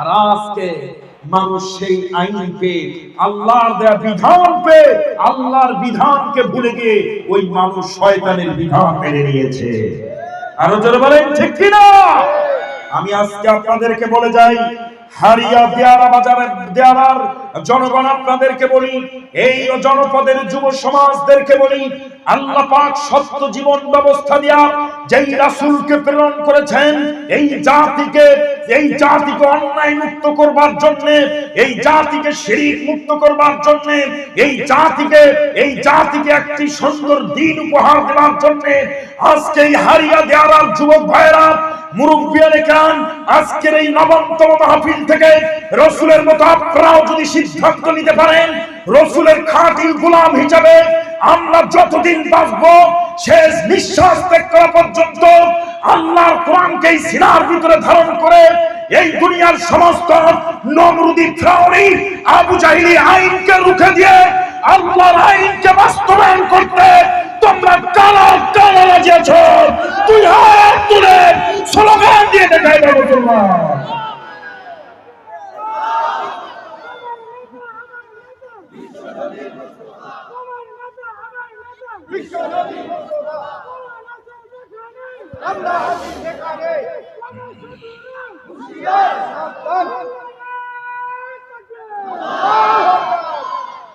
আর আজকে মানুষ সেই আইন পেয়ে, আল্লাহর দেয়া বিধান পেয়ে, আল্লাহর বিধানকে ভুলে গিয়ে ওই মানুষ শয়তানের বিধান মেনে নিয়েছে। আরও জোরে বলেন, ঠিক কিনা? আমি আজকে আপনাদেরকে বলে যাই, হারিয়া দেয়ারা বাজারের দেয়ারার জনগণ আপনাদেরকে বলি, এই জনপদের যুব সমাজদেরকে বলি আল্লাহ পাক সত্য জীবন ব্যবস্থা দিয়া যেই রাসূলকে প্রেরণ করেছেন, এই জাতিকে এই জাতিকে অন্যায় মুক্ত করবার জন্য, এই জাতিকে শিরিক মুক্ত করবার জন্য, এই জাতিকে এই জাতিকে একটি সুন্দর দিন উপহার দেওয়ার জন্য আজকে এই হারিয়া দেয়ারার যুবক ভাইরা মুরব্বিয়ানে কান আজকের এই নবমতম মাহফিল থেকে রসুলের মতো আপনারাও যদি সিদ্ধান্ত নিতে পারেন, রসুলের খাঁটি গোলাম হিসাবে আমরা যতদিন বাঁচবো, শেষ নিঃশ্বাস ত্যাগ করা পর্যন্ত আল্লাহর কোরআনকে সিনার ভিতরে ধারণ করে এই দুনিয়ার সমস্ত নমরুদি ফ্রাউনি আবু জাহিলি আইনকে রুখে দিয়ে আল্লাহর আইনকে বাস্তবায়ন করতে তোমরা কালো কালো রাজিয়েছ তুই হাত তুলে স্লোগান দিয়ে দেখাই দেবো মুসলমান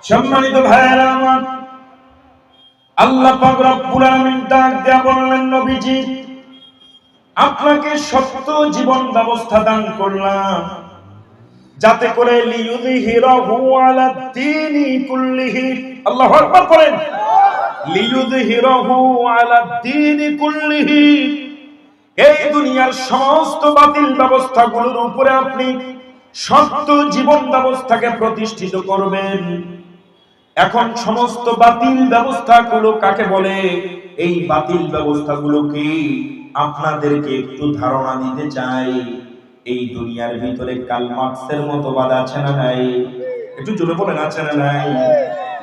সম্মানিত ভাইয়েরা আমার, আল্লাহ ডাক দেয়া বললেন, নবীজি, আপনাকে সত্য জীবন ব্যবস্থা দান করলাম। যাতে করে লিয়ুযহিরাহু আলা দ্বীনি কুল্লিহি করেন লিয়ুযহিরাহু আলা দ্বীনি কুল্লিহি। এই দুনিয়ার সমস্ত বাতিল ব্যবস্থাগুলোর উপরে আপনি সত্য জীবন ব্যবস্থাকে প্রতিষ্ঠিত করবেন। এখন সমস্ত বাতিল ব্যবস্থাগুলো কাকে বলে? এই বাতিল ব্যবস্থাগুলোকে আপনাদেরকে একটু ধারণা দিতে চাই। এই দুনিয়ার ভিতরে কাল মার্কসের মতবাদ আছে না নাই? একটু জোরে বলেন, আছে না নাই?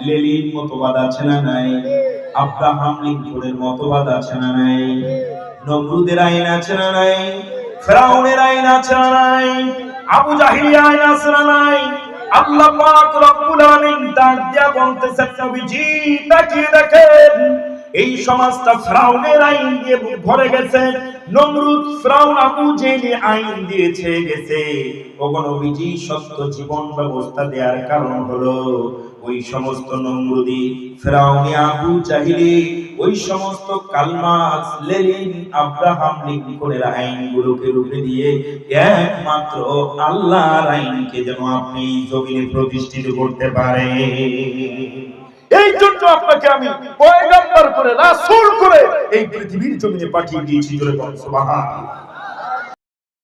লেলিন মতবাদ আছে না নাই? আব্রাহাম লিঙ্কনের মতবাদ আছে না নাই? নমরুদের আইন আছে না নাই? ফেরাউনের আইন আছে না নাই? আবু জাহিল আইন আছে না নাই? আল্লাহ পাক রব্বুল আলামিন দিয়া বলতেছেন, নবীজি, তাকিয়ে দেখেন। এই সমাজটা ফেরাউনের আইন দিয়ে ভরে গেছে, নমরুদ ফেরাউন আবু জেলে আইন দিয়েছে গেছে। ওগো নবীজি, সত্য জীবন ব্যবস্থা দেওয়ার কারণ হলো, ওই সমস্ত নমরুদি ফেরাউনি আবু জাহিলি, ওই সমস্ত কালমাস লেলিন আব্রাহাম লিঙ্কনের আইনগুলোকে রূপে দিয়ে একমাত্র আল্লাহর আইনকে যেন আপনি জমিনে প্রতিষ্ঠিত করতে পারে এই জন্য আপনাকে আমি পয়গাম্বার করে রাসূল করে এই পৃথিবীর জমিনে পাঠিয়ে দিয়েছি জোরে বল, সুবহানাল্লাহ।